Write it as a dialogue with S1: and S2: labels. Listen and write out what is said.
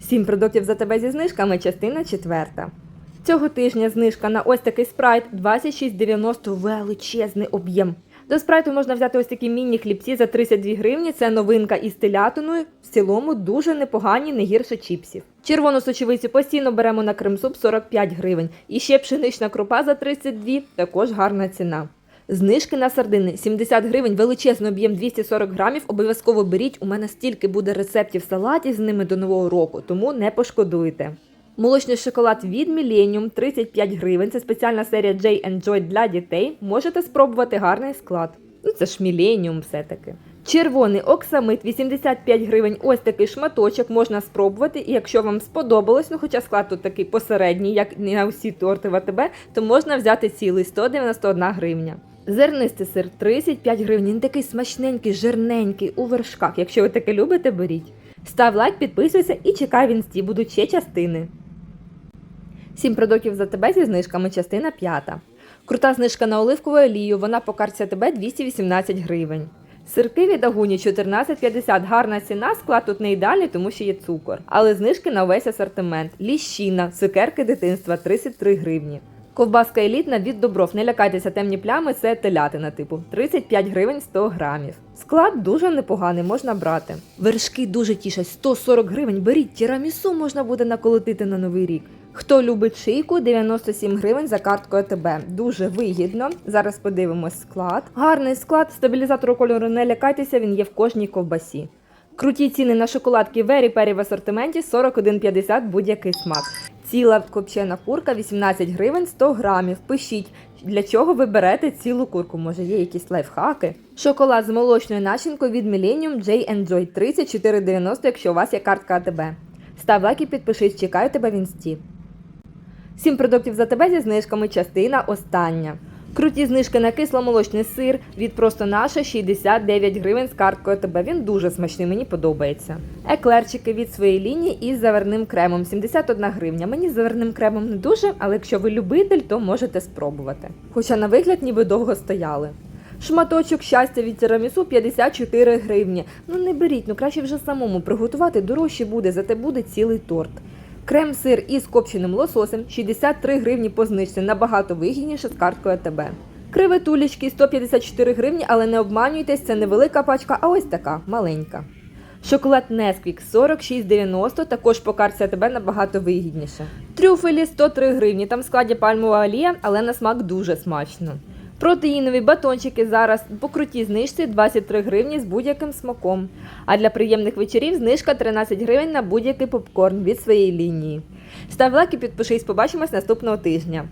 S1: Сім продуктів за тебе зі знижками, частина четверта. Цього тижня знижка на ось такий спрайт 26,90 величезний об'єм. До спрайту можна взяти ось такі міні-хлібці за 32 гривні. Це новинка із телятиною. В цілому дуже непогані, не гірше чіпсів. Червону сочевицю постійно беремо на крем-суп 45 гривень. І ще пшенична крупа за 32, також гарна ціна. Знижки на сардини 70 гривень, величезний об'єм 240 грамів. Обов'язково беріть. У мене стільки буде рецептів салатів з ними до нового року, тому не пошкодуйте. Молочний шоколад від Millennium 35 гривень. Це спеціальна серія J Enjoy для дітей. Можете спробувати гарний склад. Ну це ж Millennium все-таки. Червоний оксамит 85 гривень. Ось такий шматочок можна спробувати. І якщо вам сподобалось, ну хоча склад тут такий посередній, як не на усі торти в АТБ, то можна взяти цілий 191 гривня. Зернистий сир 35 гривень. Він такий смачненький, жирненький у вершках. Якщо ви таке любите, беріть. Став лайк, підписуйся і чекай в інсті, будуть ще частини. Сім продуктів за тебе зі знижками, частина п'ята. Крута знижка на оливкову олію, вона по карті тебе 218 гривень. Сирки від Агуні 14,50. Гарна ціна, склад тут не ідеальний, тому що є цукор. Але знижки на весь асортимент. Ліщина, цукерки дитинства 33 гривні. Ковбаска елітна від добров. Не лякайтеся темні плями, це телятина типу 35 гривень 100 грамів. Склад дуже непоганий, можна брати. Вершки дуже тішать 140 гривень. Беріть тірамісу можна буде наколотити на новий рік. Хто любить шийку, 97 гривень за карткою АТБ. Дуже вигідно. Зараз подивимось склад. Гарний склад, стабілізатор кольору не лякайтеся, він є в кожній ковбасі. Круті ціни на шоколадки Вері Пері в асортименті 41,50 будь-який смак. Ціла копчена курка 18 гривень 100 грамів. Пишіть, для чого ви берете цілу курку. Може є якісь лайфхаки? Шоколад з молочною начинкою від Millennium J Joy 34,90, якщо у вас є картка АТБ. Став лайк і підпишись, чекаю тебе в інсті. Сім продуктів за тебе зі знижками. Частина остання. Круті знижки на кисломолочний сир від просто наше 69 гривень з карткою ТБ. Він дуже смачний, мені подобається. Еклерчики від своєї лінії із заварним кремом 71 гривня. Мені з заварним кремом не дуже, але якщо ви любитель, то можете спробувати. Хоча на вигляд ніби довго стояли. Шматочок щастя від тирамісу 54 гривні. Ну не беріть, ну краще вже самому приготувати дорожче буде, зате буде цілий торт. Крем-сир із копченим лососем 63 гривні по знижці, набагато вигідніше з карткою АТБ. Креветулечки 154 гривні, але не обманюйтесь, це не велика пачка, а ось така маленька. Шоколад Несквік 46,90, також по карті АТБ набагато вигідніше. Трюфелі 103 гривні, там в складі пальмова олія, але на смак дуже смачно. Протеїнові батончики зараз по крутій знижці 23 гривні з будь-яким смаком. А для приємних вечорів знижка 13 гривень на будь-який попкорн від своєї лінії. Став лайк і підпишись, побачимось наступного тижня.